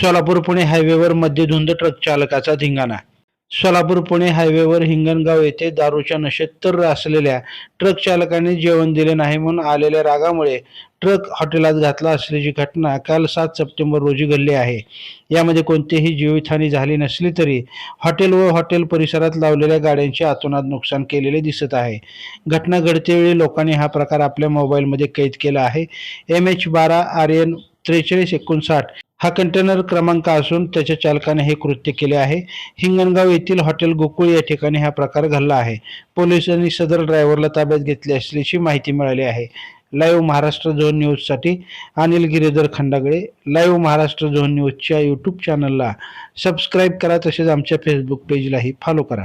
सोलापूर पुणे हायवेवर मध्यधुंद ट्रक चालकाचा धिंगाणा. सोलापूर पुणे हायवेवर हिंगणगाव येथे दारूच्या नशेत तर असलेल्या ट्रक चालकाने जेवण दिले नाही म्हणून आलेल्या रागामुळे ट्रक हॉटेलात घातला असल्याची घटना काल सात सप्टेंबर रोजी घडली आहे. यामध्ये कोणतीही जीवितहानी झाली नसली तरी हॉटेल व हॉटेल परिसरात लावलेल्या गाड्यांचे आतोनात नुकसान केलेले दिसत आहे. घटना घडतेवेळी लोकांनी हा प्रकार आपल्या मोबाईलमध्ये कैद केला आहे. एम एच बारा आर एन त्रेचाळीस एकोणसाठ हा कंटेनर क्रमांक असून त्याच्या चालकाने हे कृत्य केले आहे. हिंगणगाव येथील हॉटेल गोकुळ या ठिकाणी हा प्रकार घडला आहे. पोलिसांनी सदर ड्रायव्हरला ताब्यात घेतली असल्याची माहिती मिळाली आहे. लाईव्ह महाराष्ट्र झोन न्यूजसाठी अनिल गिरीधर खंडागळे लाईव्ह महाराष्ट्र झोन न्यूजच्या यूट्यूब चॅनलला सबस्क्राईब करा तसेच आमच्या फेसबुक पेजलाही फॉलो करा.